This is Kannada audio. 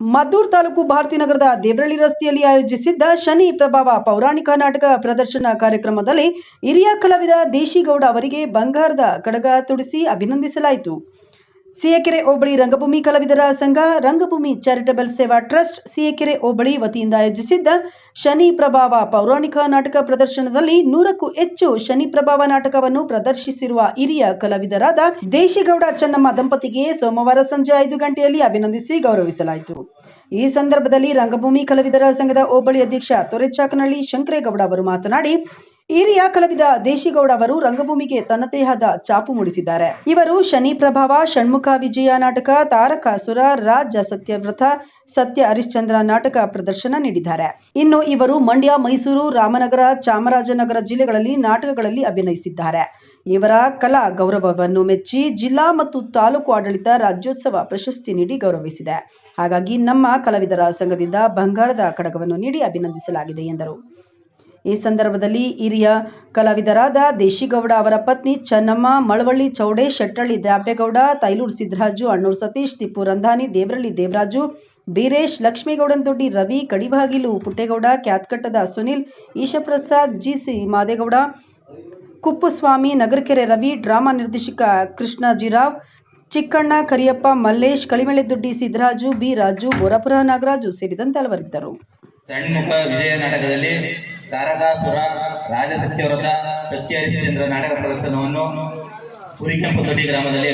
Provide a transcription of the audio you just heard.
ಮದ್ದೂರು ತಾಲೂಕು ಭಾರತೀನಗರದ ದೇವರಳ್ಳಿ ರಸ್ತೆಯಲ್ಲಿ ಆಯೋಜಿಸಿದ್ದ ಶನಿ ಪ್ರಭಾವ ಪೌರಾಣಿಕ ನಾಟಕ ಪ್ರದರ್ಶನ ಕಾರ್ಯಕ್ರಮದಲ್ಲಿ ಹಿರಿಯ ಕಲಾವಿದ ದೇಶಿಗೌಡ ಅವರಿಗೆ ಬಂಗಾರದ ಕಡಗ ತೊಡಿಸಿ ಅಭಿನಂದಿಸಲಾಯಿತು. ಸಿಎಕೆರೆ ಹೋಬಳಿ ರಂಗಭೂಮಿ ಕಲಾವಿದರ ಸಂಘ, ರಂಗಭೂಮಿ ಚಾರಿಟಬಲ್ ಸೇವಾ ಟ್ರಸ್ಟ್, ಸಿಎಕೆರೆ ಹೋಬಳಿ ವತಿಯಿಂದ ಆಯೋಜಿಸಿದ್ದ ಶನಿ ಪ್ರಭಾವ ಪೌರಾಣಿಕ ನಾಟಕ ಪ್ರದರ್ಶನದಲ್ಲಿ ನೂರಕ್ಕೂ ಹೆಚ್ಚು ಶನಿ ಪ್ರಭಾವ ನಾಟಕವನ್ನು ಪ್ರದರ್ಶಿಸಿರುವ ಹಿರಿಯ ಕಲಾವಿದರಾದ ದೇಶಿಗೌಡ ಚೆನ್ನಮ್ಮ ದಂಪತಿಗೆ ಸೋಮವಾರ ಸಂಜೆ ಐದು ಗಂಟೆಯಲ್ಲಿ ಅಭಿನಂದಿಸಿ ಗೌರವಿಸಲಾಯಿತು. ಈ ಸಂದರ್ಭದಲ್ಲಿ ರಂಗಭೂಮಿ ಕಲಾವಿದರ ಸಂಘದ ಹೋಬಳಿ ಅಧ್ಯಕ್ಷ ತೊರೆಚಾಕನಹಳ್ಳಿ ಶಂಕರೇಗೌಡ ಅವರು ಮಾತನಾಡಿ ಹಿರಿಯ ಕಲಾವಿದ ದೇಶಿಗೌಡ ಅವರು ರಂಗಭೂಮಿಗೆ ತನ್ನದೇ ಆದ ಚಾಪು ಮೂಡಿಸಿದ್ದಾರೆ. ಇವರು ಶನಿ ಪ್ರಭಾವ, ಷಣ್ಮುಖ ವಿಜಯ ನಾಟಕ ತಾರಕಾಸುರ ರಾಜ ಸತ್ಯವ್ರತ, ಸತ್ಯ ಹರಿಶ್ಚಂದ್ರ ನಾಟಕ ಪ್ರದರ್ಶನ ನೀಡಿದ್ದಾರೆ. ಇನ್ನು ಇವರು ಮಂಡ್ಯ, ಮೈಸೂರು, ರಾಮನಗರ, ಚಾಮರಾಜನಗರ ಜಿಲ್ಲೆಗಳಲ್ಲಿ ನಾಟಕಗಳಲ್ಲಿ ಅಭಿನಯಿಸಿದ್ದಾರೆ. ಇವರ ಕಲಾ ಗೌರವವನ್ನು ಮೆಚ್ಚಿ ಜಿಲ್ಲಾ ಮತ್ತು ತಾಲೂಕು ಆಡಳಿತ ರಾಜ್ಯೋತ್ಸವ ಪ್ರಶಸ್ತಿ ನೀಡಿ ಗೌರವಿಸಿದೆ. ಹಾಗಾಗಿ ನಮ್ಮ ಕಲಾವಿದರ ಸಂಘದಿಂದ ಬಂಗಾರದ ಕಡಗವನ್ನು ನೀಡಿ ಅಭಿನಂದಿಸಲಾಗಿದೆ ಎಂದರು. ಈ ಸಂದರ್ಭದಲ್ಲಿ ಹಿರಿಯ ಕಲಾವಿದರಾದ ದೇಶಿಗೌಡ ಅವರ ಪತ್ನಿ ಚೆನ್ನಮ್ಮ, ಮಳವಳ್ಳಿ ಚೌಡೆ, ಶೆಟ್ಟಳ್ಳಿ ದ್ಯಾಪೇಗೌಡ, ತೈಲೂರು ಸಿದ್ದರಾಜು ಅಣ್ಣೂರು ಸತೀಶ್ ತಿಪ್ಪು ರಂಧಾನಿ, ದೇವರಳ್ಳಿ ದೇವರಾಜು, ಬೀರೇಶ್, ಲಕ್ಷ್ಮೀಗೌಡನ್ ದೊಡ್ಡಿ, ರವಿ, ಕಡಿಬಾಗಿಲು, ಪುಟ್ಟೇಗೌಡ, ಕ್ಯಾತ್ಕಟ್ಟದ ಸುನಿಲ್, ಈಶಪ್ರಸಾದ್, ಜಿಸಿ ಮಾದೇಗೌಡ, ಕುಪ್ಪುಸ್ವಾಮಿ, ನಗರಕೆರೆ ರವಿ, ಡ್ರಾಮಾ ನಿರ್ದೇಶಕ ಕೃಷ್ಣ ಜಿರಾವ್, ಚಿಕ್ಕಣ್ಣ, ಕರಿಯಪ್ಪ, ಮಲ್ಲೇಶ್ ಕಳಿಮೆಳೆದೊಡ್ಡಿ ಸಿದ್ದರಾಜು ಬಿ ರಾಜು, ಬೋರಪುರ ನಾಗರಾಜು ಸೇರಿದಂತೆ ಹಲವರಿದ್ದರು. ವಿಜಯ ನಾಟಕದಲ್ಲಿ ತಾರಕಾಸುರ ರಾಜಸತ್ಯವ್ರತ ಸತ್ಯ ಹರಿಶ್ಚಂದ್ರ ನಾಟಕ ಪ್ರದರ್ಶನವನ್ನು ಹುರಿಕೆಂಪು ದೊಡ್ಡಿ ಗ್ರಾಮದಲ್ಲಿ